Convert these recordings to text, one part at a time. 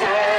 That's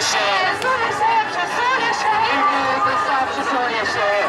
się, przesunie się, przesunie się, inny się.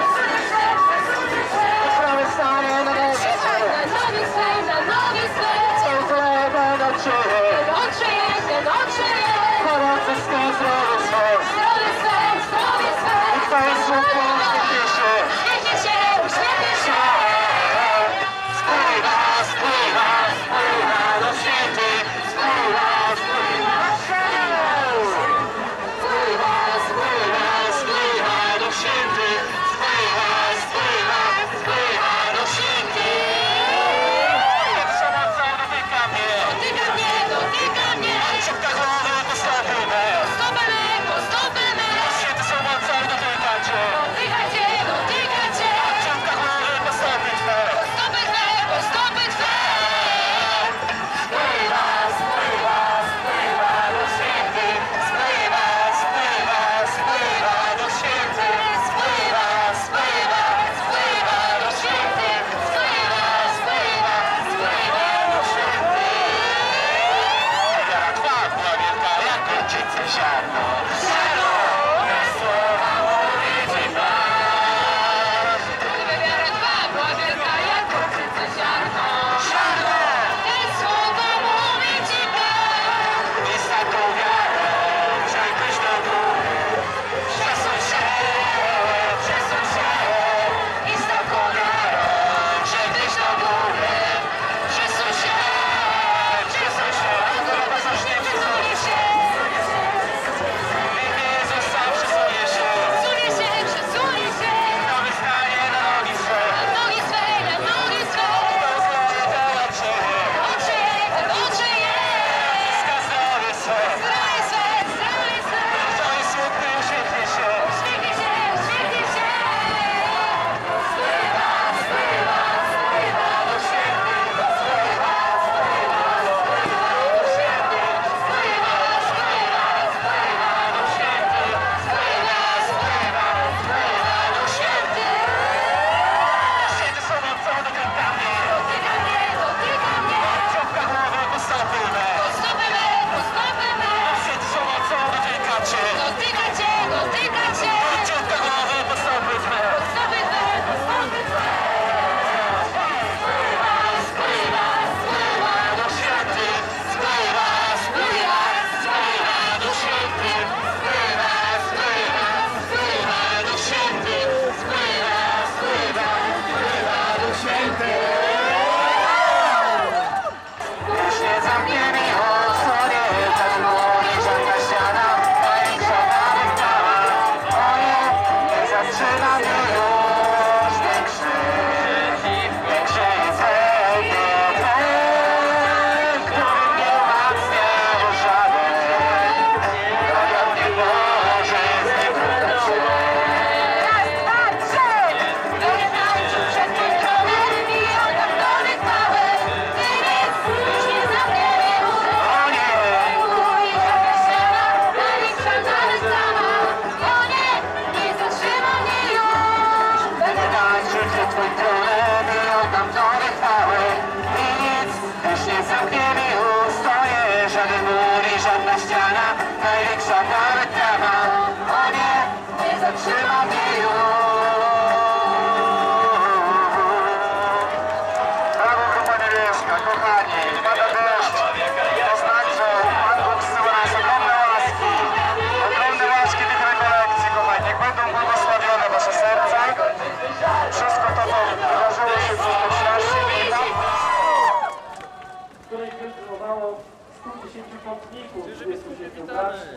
110 pątników, 27 braci,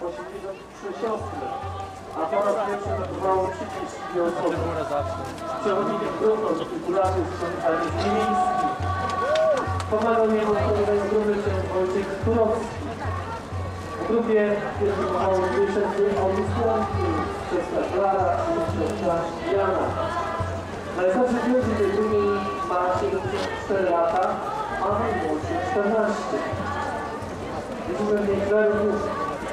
83 siostry, a po raz pierwszy notowało 32 osoby. Przewodnikiem grupą titularzy sprzątania z niemieckich. Pomagał mi odpowiadać z grupy się Wojciech Kurowski. W grupie Klara i siostra Jana. Najstarszy człowiek tej grupy ma 74 lata, a najmłodszy 14. Widzimy w niej krewów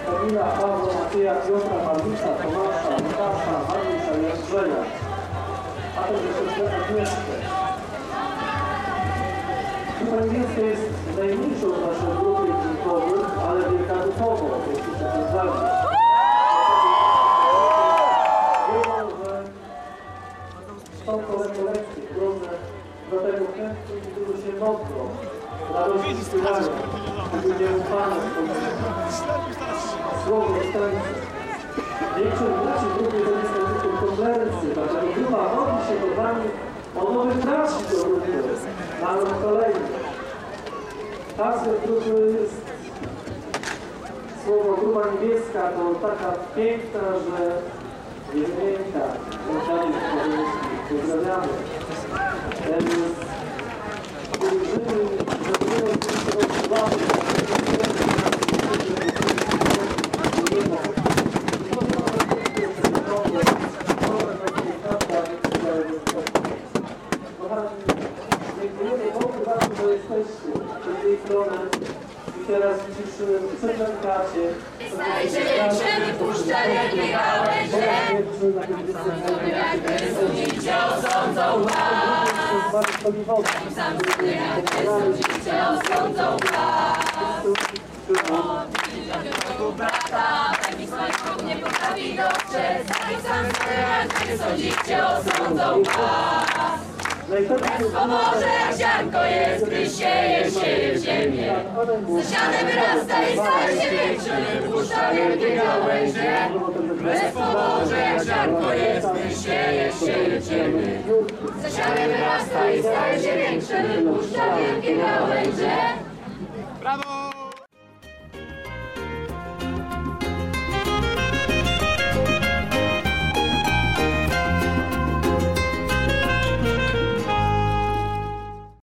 Kamila, Pawła, Macieja, Piotra, Mariusza, Tomasza, Łukasza, Mariusza i Andrzeja, a siostrę Agnieszkę. Grupa niemiecka jest najmniejszą w naszej grupie dźwiękowych, ale wielka duchowo, jak się przedstawiamy. Wiedzą, że są to rekolekcje, trudne, dlatego chętnie niektórzy się modlą, nie ufano słowo stańce. Większość braci jest tylko konwersy, dlatego grupa modli się do Wami o nowych braci do grupy, na rok kolejny. Hasło grupy jest słowo grupa niebieska to taka piękna, że nie wymienka. Pozdrawiamy. Dziękujemy Bogu to, że jesteście przed tej stroną i teraz dzisiejszy przeklękacie. Stajcie większymi, puszczalnymi gałęzie. Jak osądzą was. Sam jak wysudzicie, osądzą was. Mojego brata, taki swoich nie potrafi dostrzec. I sam jak wysądzicie, osądzą was. Pomoże jak ziarnko jest, gdy sieje, sieje ziemię. Zasiane wyrasta i staje się większy, wypuszcza wielkie gałęzie. Bez pomoże jak ziarnko jest, gdy sieje, sieje ziemię. Zasiane wyrasta i staje się większy, wypuszcza wielkie gałęzie.